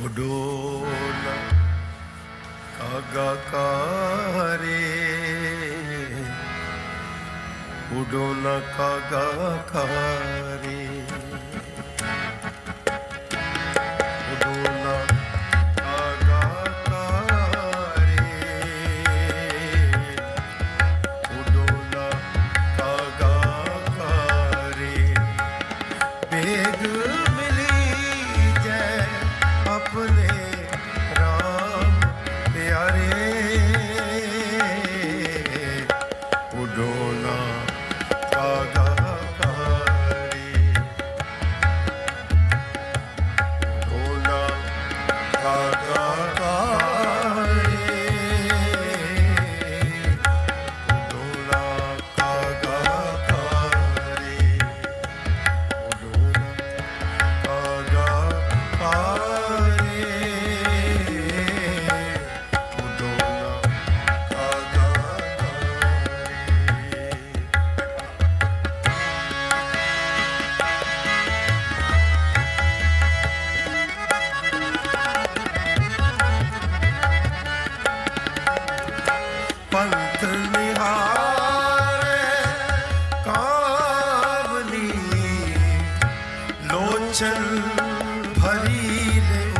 ડોલ કગકારે ઉડોલ કગકારે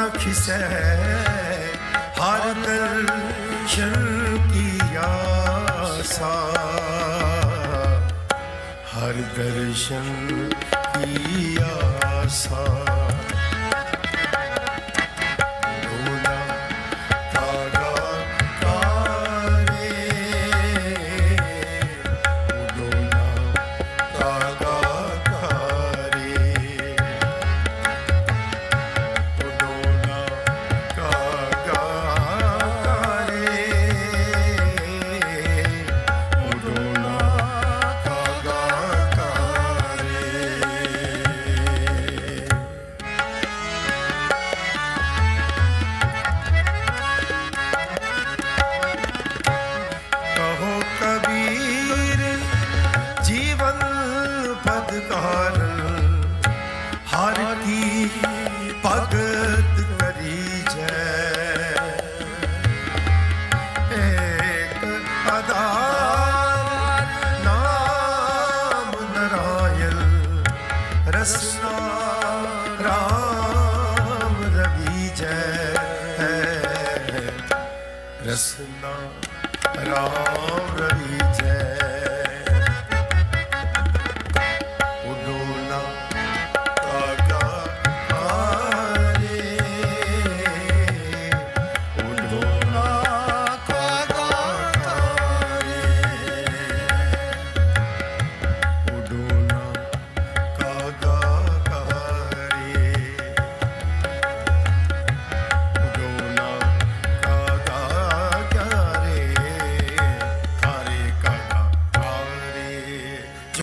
ਨ ਖਿਸੈ। ਹਰ ਦਰਸ਼ਨ ਕੀ ਆਸਾ। ਹਰ ਦਰਸ਼ਨ ਕੀ ਕਾਰਨ ਹਰ ਕੀ ਭਗਤ ਕਰੀ ਜੈ। ਏਕ ਆਧਾਰ, ਨਾਮ ਨਰਾਇਣ, ਰਸਨਾ ਰਾਮ ਰਵੀ ਜੈ। ਰਸਨਾ ਰਾਮ ਰਵੀ ਜੈ।